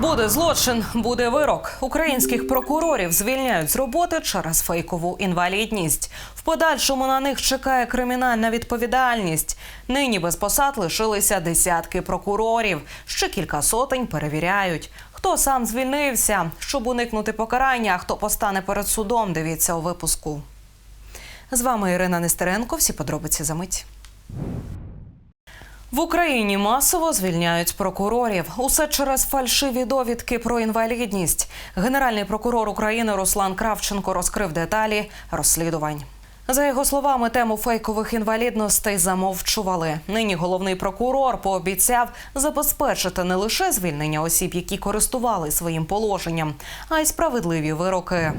Буде злочин, буде вирок. Українських прокурорів звільняють з роботи через фейкову інвалідність. В подальшому на них чекає кримінальна відповідальність. Нині без посад лишилися десятки прокурорів. Ще кілька сотень перевіряють. Хто сам звільнився, щоб уникнути покарання, а хто постане перед судом. Дивіться у випуску. З вами Ірина Нестеренко. Всі подробиці за мить. В Україні масово звільняють прокурорів. Усе через фальшиві довідки про інвалідність. Генеральний прокурор України Руслан Кравченко розкрив деталі розслідувань. За його словами, тему фейкових інвалідностей замовчували. Нині головний прокурор пообіцяв забезпечити не лише звільнення осіб, які користували своїм положенням, а й справедливі вироки.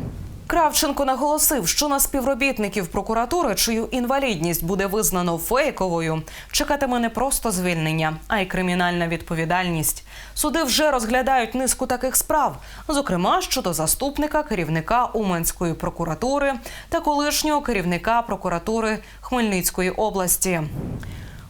Кравченко наголосив, що на співробітників прокуратури, чию інвалідність буде визнано фейковою, чекатиме не просто звільнення, а й кримінальна відповідальність. Суди вже розглядають низку таких справ, зокрема щодо заступника керівника Уманської прокуратури та колишнього керівника прокуратури Хмельницької області.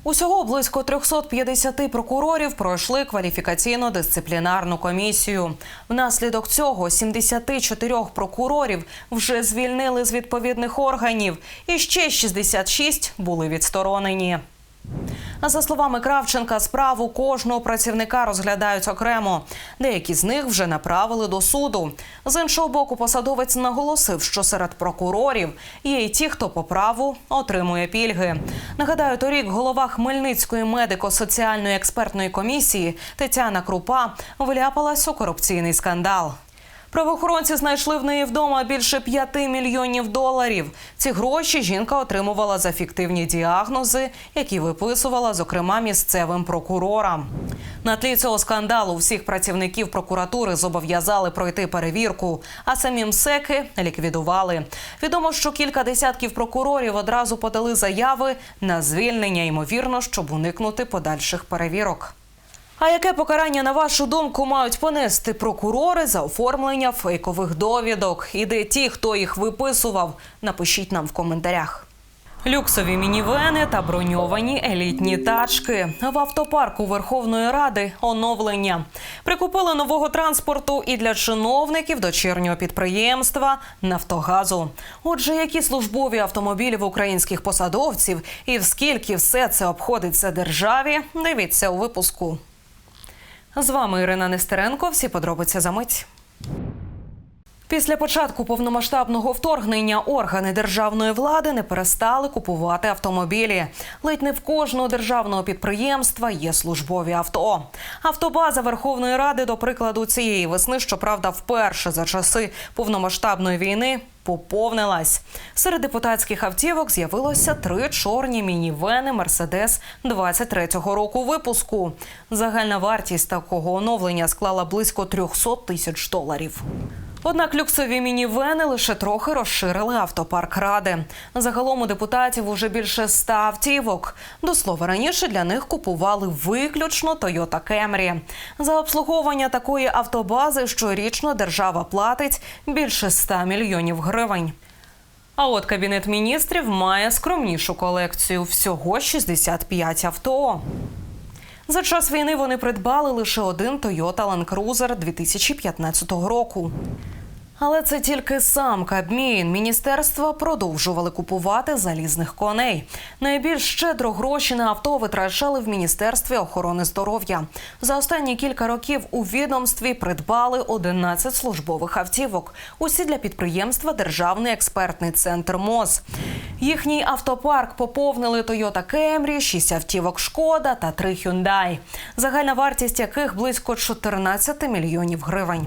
Усього близько 350 прокурорів пройшли кваліфікаційно-дисциплінарну комісію. Внаслідок цього 74 прокурорів вже звільнили з відповідних органів, і ще 66 були відсторонені. За словами Кравченка, справу кожного працівника розглядають окремо. Деякі з них вже направили до суду. З іншого боку, посадовець наголосив, що серед прокурорів є й ті, хто по праву отримує пільги. Нагадаю, торік голова Хмельницької медико-соціальної експертної комісії Тетяна Крупа вляпалась у корупційний скандал. Правоохоронці знайшли в неї вдома більше 5 мільйонів доларів. Ці гроші жінка отримувала за фіктивні діагнози, які виписувала, зокрема, місцевим прокурорам. На тлі цього скандалу всіх працівників прокуратури зобов'язали пройти перевірку, а самі МСЕКи ліквідували. Відомо, що кілька десятків прокурорів одразу подали заяви на звільнення, ймовірно, щоб уникнути подальших перевірок. А яке покарання, на вашу думку, мають понести прокурори за оформлення фейкових довідок? І де ті, хто їх виписував? Напишіть нам в коментарях. Люксові мінівени та броньовані елітні тачки в автопарку Верховної Ради оновлення прикупили нового транспорту і для чиновників дочірнього підприємства Нафтогазу. Отже, які службові автомобілі в українських посадовців і в скільки все це обходиться державі? Дивіться у випуску. З вами Ірина Нестеренко. Всі подробиці за мить. Після початку повномасштабного вторгнення органи державної влади не перестали купувати автомобілі. Ледь не в кожного державного підприємства є службові авто. Автобаза Верховної Ради, до прикладу, цієї весни, щоправда, вперше за часи повномасштабної війни поповнилась. Серед депутатських автівок з'явилося три чорні мінівени Мерседес 23-го року випуску. Загальна вартість такого оновлення склала близько 300 тисяч доларів. Однак люксові мінівени лише трохи розширили автопарк ради. Загалом у депутатів уже більше ста автівок. До слова, раніше для них купували виключно Toyota Camry. За обслуговування такої автобази щорічно держава платить більше 100 мільйонів гривень. А от кабінет міністрів має скромнішу колекцію всього 65 авто. За час війни вони придбали лише один Toyota Land Cruiser 2015 року. Але це тільки сам Кабмін. Міністерства продовжували купувати залізних коней. Найбільш щедро гроші на авто витрачали в міністерстві охорони здоров'я. За останні кілька років у відомстві придбали 11 службових автівок. Усі для підприємства Державний експертний центр МОЗ. Їхній автопарк поповнили Toyota Camry, 6 автівок Шкода та 3 Hyundai. Загальна вартість яких близько 14 мільйонів гривень.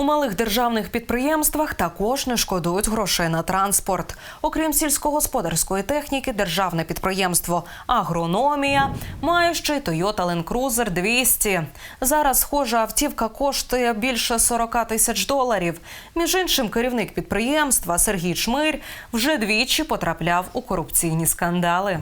У малих державних підприємствах також не шкодують грошей на транспорт. Окрім сільськогосподарської техніки, державне підприємство Агрономія має ще й Toyota Land Cruiser 200. Зараз схожа автівка коштує більше 40 тисяч доларів. Між іншим, керівник підприємства Сергій Чмирь вже двічі потрапляв у корупційні скандали.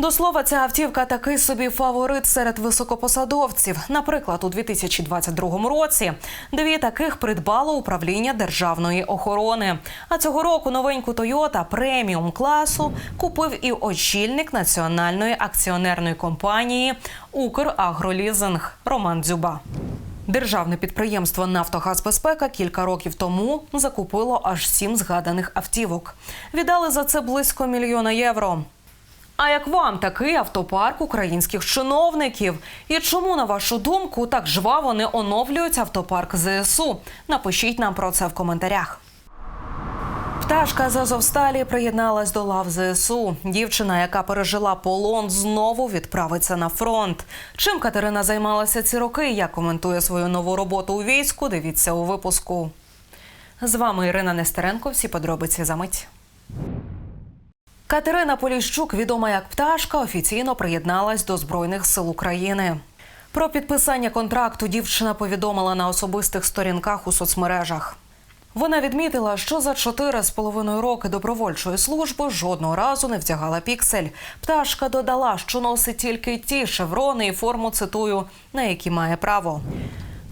До слова, ця автівка такий собі фаворит серед високопосадовців. Наприклад, у 2022 році дві таких придбало управління державної охорони. А цього року новеньку Тойота преміум класу купив і очільник національної акціонерної компанії Украгролізинг Роман Дзюба. Державне підприємство Нафтогазбезпека кілька років тому закупило аж сім згаданих автівок. Віддали за це близько мільйона євро. А як вам такий автопарк українських чиновників? І чому, на вашу думку, так жваво не оновлюють автопарк ЗСУ? Напишіть нам про це в коментарях. Пташка з Азовсталі приєдналась до лав ЗСУ. Дівчина, яка пережила полон, знову відправиться на фронт. Чим Катерина займалася ці роки? Як коментує свою нову роботу у війську? Дивіться у випуску. З вами Ірина Нестеренко. Всі подробиці за мить. Катерина Поліщук, відома як пташка, офіційно приєдналась до Збройних сил України. Про підписання контракту дівчина повідомила на особистих сторінках у соцмережах. Вона відмітила, що за чотири з половиною роки добровольчої служби жодного разу не вдягала піксель. Пташка додала, що носить тільки ті шеврони і форму цитую, на які має право.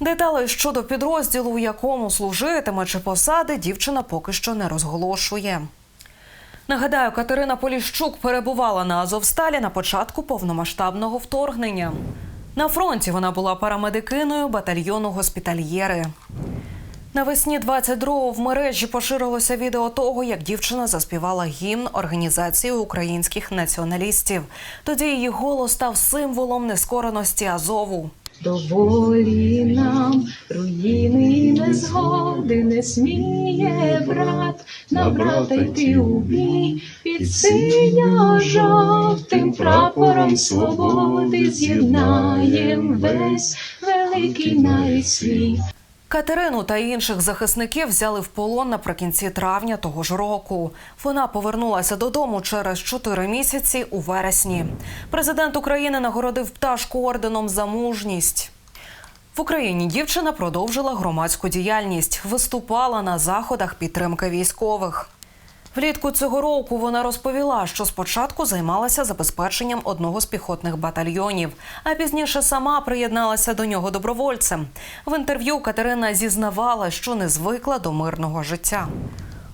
Деталей щодо підрозділу, у якому служитиме чи посади, дівчина поки що не розголошує. Нагадаю, Катерина Поліщук перебувала на Азовсталі на початку повномасштабного вторгнення. На фронті вона була парамедикиною батальйону госпітальєри. Навесні 22-го в мережі поширилося відео того, як дівчина заспівала гімн організації українських націоналістів. Тоді її голос став символом нескореності Азову. Доволі нам руїни і незгоди не сміє брат на брата йти у бій. під синьо-жовтим прапором свободи з'єднаєм весь великий навіть світ. Катерину та інших захисників взяли в полон наприкінці травня того ж року. Вона повернулася додому через чотири місяці у вересні. Президент України нагородив пташку орденом за мужність. В Україні дівчина продовжила громадську діяльність, виступала на заходах підтримки військових. Влітку цього року вона розповіла, що спочатку займалася забезпеченням одного з піхотних батальйонів, а пізніше сама приєдналася до нього добровольцем. В інтерв'ю Катерина зізнавала, що не звикла до мирного життя.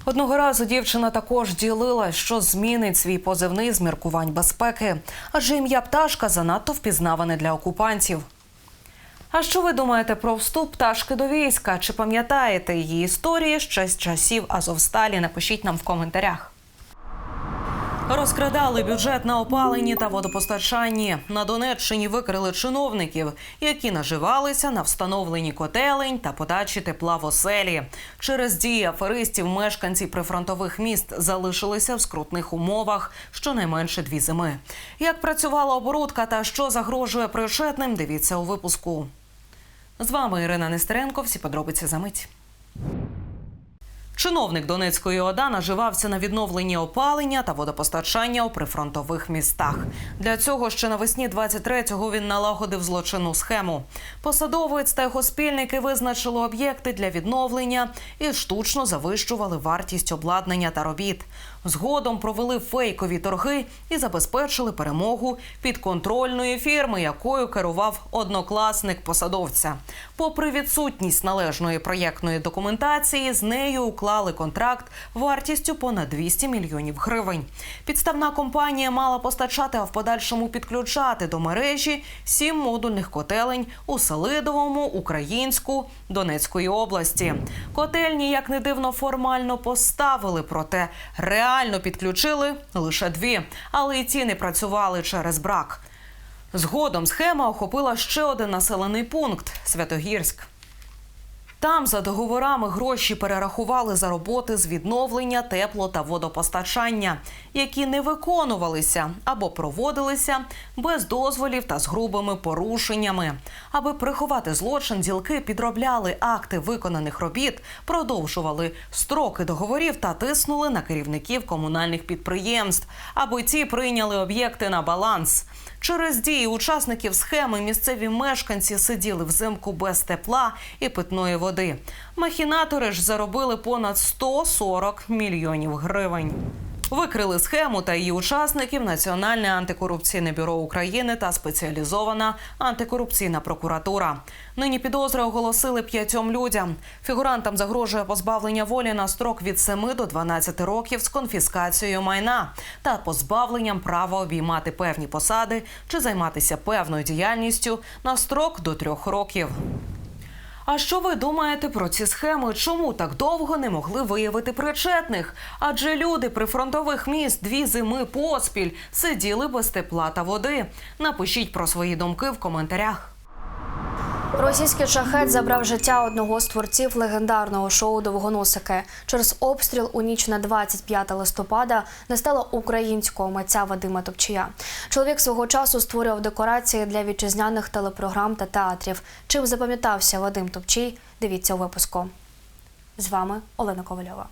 Одного разу дівчина також ділила, що змінить свій позивний з міркувань безпеки, адже ім'я пташка занадто впізнаване для окупантів. А що ви думаєте про вступ пташки до війська? Чи пам'ятаєте її історії ще з часів Азовсталі? Напишіть нам в коментарях. Розкрадали бюджет на опаленні та водопостачанні. На Донеччині викрили чиновників, які наживалися на встановленні котелень та подачі тепла в оселі. Через дії аферистів мешканці прифронтових міст залишилися в скрутних умовах щонайменше дві зими. Як працювала оборудка та що загрожує причетним, дивіться у випуску. З вами Ірина Нестеренко. Всі подробиці за мить. Чиновник Донецької ОДА наживався на відновленні опалення та водопостачання у прифронтових містах. Для цього ще навесні 23-го він налагодив злочинну схему. Посадовець та його спільники визначили об'єкти для відновлення і штучно завищували вартість обладнання та робіт. Згодом провели фейкові торги і забезпечили перемогу підконтрольної фірми, якою керував однокласник посадовця. Попри відсутність належної проєктної документації, з нею уклали контракт вартістю понад 200 мільйонів гривень. Підставна компанія мала постачати, а в подальшому підключати до мережі сім модульних котелень у Селидовому, Українську, Донецької області. Котельні, як не дивно, формально поставили, проте реально підключили лише дві, але і ті не працювали через брак. Згодом схема охопила ще один населений пункт Святогірськ. Там за договорами гроші перерахували за роботи з відновлення тепло та водопостачання, які не виконувалися або проводилися без дозволів та з грубими порушеннями. Аби приховати злочин, ділки підробляли акти виконаних робіт, продовжували строки договорів та тиснули на керівників комунальних підприємств, аби ті прийняли об'єкти на баланс. Через дії учасників схеми місцеві мешканці сиділи взимку без тепла і питної води. Махінатори ж заробили понад 140 мільйонів гривень. Викрили схему та її учасників Національне антикорупційне бюро України та спеціалізована антикорупційна прокуратура. Нині підозри оголосили п'ятьом людям. Фігурантам загрожує позбавлення волі на строк від 7 до 12 років з конфіскацією майна та позбавленням права обіймати певні посади чи займатися певною діяльністю на строк до трьох років. А що ви думаєте про ці схеми? Чому так довго не могли виявити причетних? Адже люди прифронтових міст дві зими поспіль сиділи без тепла та води. Напишіть про свої думки в коментарях. Російський шахет забрав життя одного з творців легендарного шоу Довгоносики. Через обстріл у ніч на 25 листопада не стало українського митця Вадима Топчія. Чоловік свого часу створював декорації для вітчизняних телепрограм та театрів. Чим запам'ятався Вадим Топчій? Дивіться у випуску. З вами Олена Ковальова.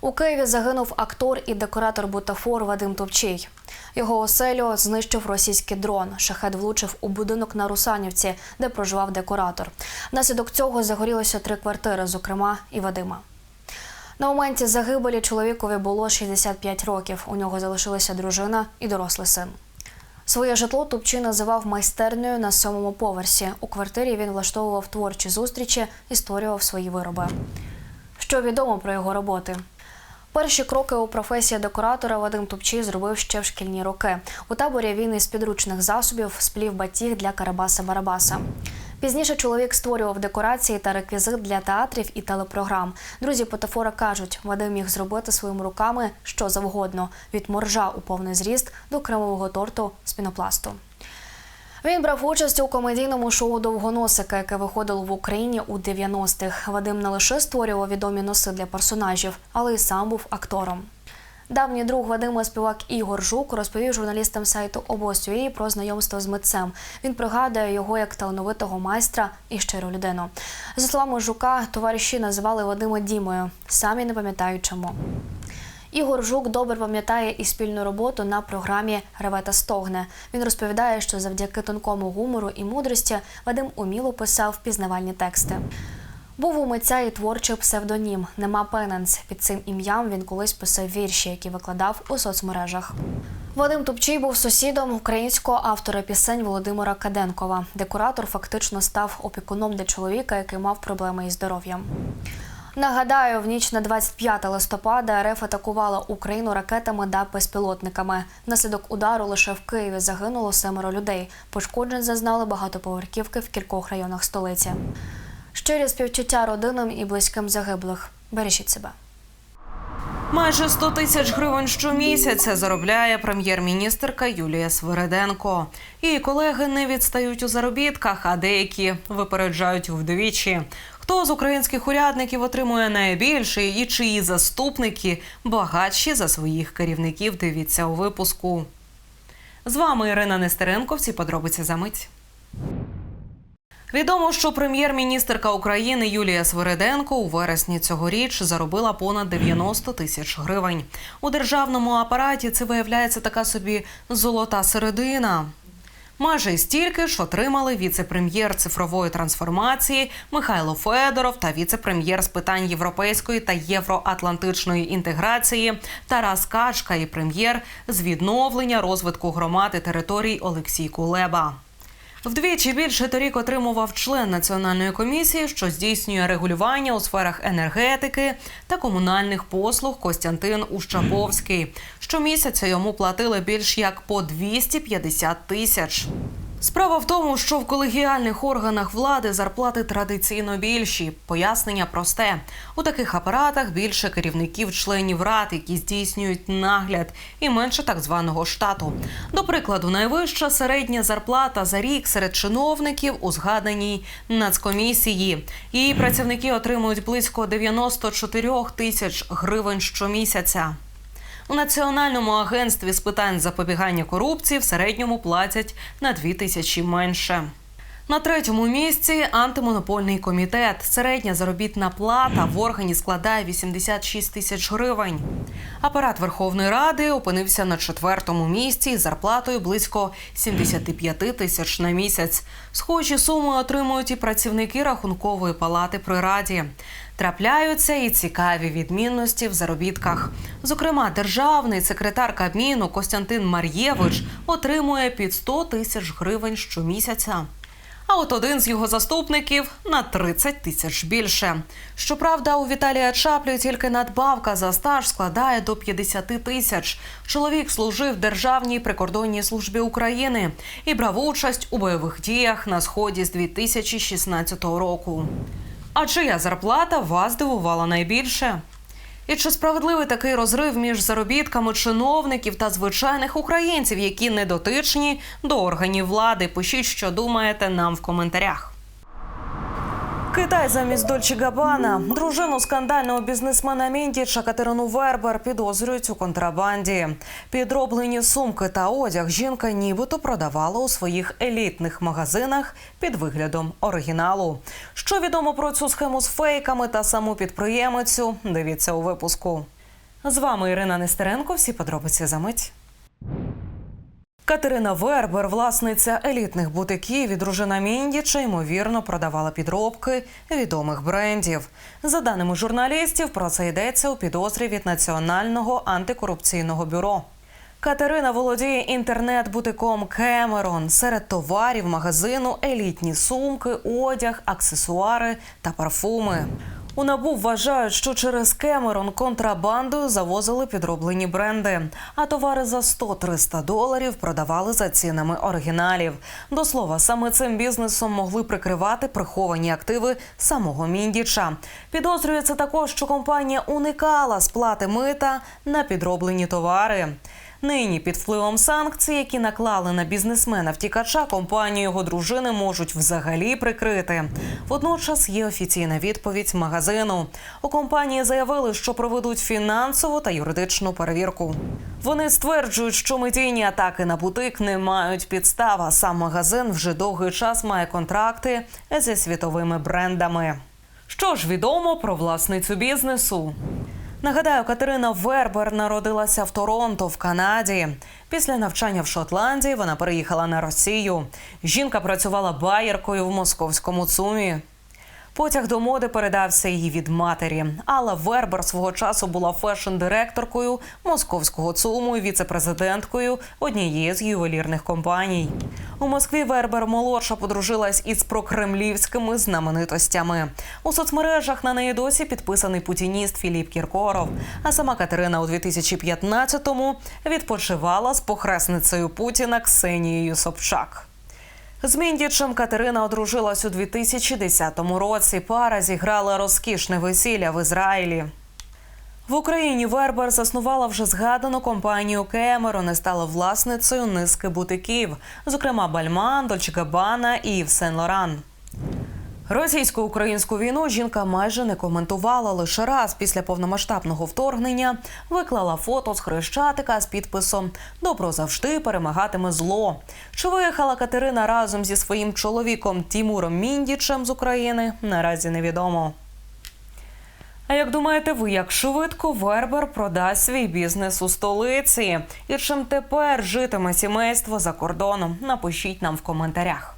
У Києві загинув актор і декоратор бутафор Вадим Топчій. Його оселю знищив російський дрон. Шахет влучив у будинок на Русанівці, де проживав декоратор. Внаслідок цього загорілося три квартири, зокрема і Вадима. На моменті загибелі чоловікові було 65 років. У нього залишилася дружина і дорослий син. Своє житло Тупчий називав майстернею на сьомому поверсі. У квартирі він влаштовував творчі зустрічі і створював свої вироби. Що відомо про його роботи? Перші кроки у професії декоратора Вадим Тупчий зробив ще в шкільні роки. У таборі він із підручних засобів сплів батіг для Карабаса-Барабаса. Пізніше чоловік створював декорації та реквізит для театрів і телепрограм. Друзі Потафора кажуть, Вадим міг зробити своїми руками що завгодно від моржа у повний зріст до кремового торту з пінопласту. Він брав участь у комедійному шоу Довгоносика, яке виходило в Україні у 90-х. Вадим не лише створював відомі носи для персонажів, але й сам був актором. Давній друг Вадима співак Ігор Жук розповів журналістам сайту обос.ua про знайомство з митцем. Він пригадує його як талановитого майстра і щиру людину. За словами Жука, товариші називали Вадима Дімою, самі не пам'ятають чому. Ігор Жук добре пам'ятає і спільну роботу на програмі Реве та стогне. Він розповідає, що завдяки тонкому гумору і мудрості Вадим уміло писав пізнавальні тексти. Був у митця і творчий псевдонім Нема Пененс. Під цим ім'ям він колись писав вірші, які викладав у соцмережах. Вадим Тупчий був сусідом українського автора пісень Володимира Каденкова. Декоратор фактично став опікуном для чоловіка, який мав проблеми із здоров'ям. Нагадаю, в ніч на 25 листопада РФ атакувала Україну ракетами та безпілотниками. Внаслідок удару лише в Києві загинуло семеро людей. Пошкоджень зазнали багатоповерхівки в кількох районах столиці. Щирі співчуття родинам і близьким загиблих. Бережіть себе. Майже 100 тисяч гривень щомісяця заробляє прем'єр-міністерка Юлія Свириденко. Її колеги не відстають у заробітках, а деякі випереджають вдвічі. Хто з українських урядників отримує найбільше і чиї заступники багатші за своїх керівників? Дивіться у випуску. З вами Ірина Нестеренко. Всі подробиці за мить. Відомо, що прем'єр-міністерка України Юлія Свириденко у вересні цьогоріч заробила понад 90 тисяч гривень. У державному апараті це виявляється така собі золота середина. Майже стільки ж отримали віце-прем'єр цифрової трансформації Михайло Федоров та віце-прем'єр з питань європейської та євроатлантичної інтеграції Тарас Качка і прем'єр з відновлення розвитку громад і територій Олексій Кулеба. Вдвічі більше торік отримував член національної комісії, що здійснює регулювання у сферах енергетики та комунальних послуг Костянтин Ущаповський. Щомісяця йому платили більш як по 250 тисяч. Справа в тому, що в колегіальних органах влади зарплати традиційно більші. Пояснення просте: у таких апаратах більше керівників членів рад, які здійснюють нагляд, і менше так званого штату. До прикладу, найвища середня зарплата за рік серед чиновників у згаданій нацкомісії. Її працівники отримують близько 94 тисяч гривень щомісяця. У Національному агентстві з питань запобігання корупції в середньому платять на 2 тисячі менше. На третьому місці антимонопольний комітет. Середня заробітна плата в органі складає 86 тисяч гривень. Апарат Верховної Ради опинився на четвертому місці із зарплатою близько 75 тисяч на місяць. Схожі суми отримують і працівники рахункової палати при раді. Трапляються і цікаві відмінності в заробітках. Зокрема, державний секретар Кабміну Костянтин Мар'євич отримує під 100 тисяч гривень щомісяця. А от один з його заступників на 30 тисяч більше. Щоправда, у Віталія Чаплю тільки надбавка за стаж складає до 50 тисяч. Чоловік служив Державній прикордонній службі України і брав участь у бойових діях на сході з 2016 року. А чия зарплата вас дивувала найбільше? І чи справедливий такий розрив між заробітками чиновників та звичайних українців, які не дотичні до органів влади? Пишіть, що думаєте нам в коментарях. Китай замість Дольче Габана дружину скандального бізнесмена Міндіча Катерину Вербер підозрюють у контрабанді. Підроблені сумки та одяг жінка нібито продавала у своїх елітних магазинах під виглядом оригіналу. Що відомо про цю схему з фейками та саму підприємицю? Дивіться у випуску. З вами Ірина Нестеренко. Всі подробиці за мить. Катерина Вербер, власниця елітних бутиків і дружина Міндіча, ймовірно, продавала підробки відомих брендів. За даними журналістів, про це йдеться у підозрі від Національного антикорупційного бюро. Катерина володіє інтернет-бутиком Кемерон. Серед товарів магазину елітні сумки, одяг, аксесуари та парфуми. У НАБУ вважають, що через Кемерон контрабандою завозили підроблені бренди, а товари за 100-300 доларів продавали за цінами оригіналів. До слова, саме цим бізнесом могли прикривати приховані активи самого Міндіча. Підозрюється також, що компанія уникала сплати мита на підроблені товари. Нині під впливом санкцій, які наклали на бізнесмена втікача, компанію його дружини можуть взагалі прикрити. Водночас є офіційна відповідь магазину. У компанії заявили, що проведуть фінансову та юридичну перевірку. Вони стверджують, що медійні атаки на бутик не мають підстав. Сам магазин вже довгий час має контракти зі світовими брендами. Що ж відомо про власницю бізнесу? Нагадаю, Катерина Вербер народилася в Торонто, в Канаді. Після навчання в Шотландії вона переїхала на Росію. Жінка працювала байеркою в московському ЦУМі. Потяг до моди передався її від матері. Алла Вербер свого часу була фешн-директоркою московського ЦУМу і віце-президенткою однієї з ювелірних компаній. У Москві Вербер молодша подружилась із прокремлівськими знаменитостями. У соцмережах на неї досі підписаний путініст Філіп Кіркоров. А сама Катерина у 2015-му відпочивала з похресницею Путіна Ксенією Собчак. З Міндічем Катерина одружилась у 2010 році. Пара зіграла розкішне весілля в Ізраїлі. В Україні Вербер заснувала вже згадану компанію Кемерон і стала власницею низки бутиків, зокрема Бальман, Дольче Габана і Сен Лоран. Російсько-українську війну жінка майже не коментувала лише раз після повномасштабного вторгнення. Виклала фото з хрещатика з підписом Добро завжди перемагатиме зло. Чи виїхала Катерина разом зі своїм чоловіком Тімуром Міндічем з України? Наразі невідомо. А як думаєте, ви як швидко Вербер продасть свій бізнес у столиці? І чим тепер житиме сімейство за кордоном? Напишіть нам в коментарях.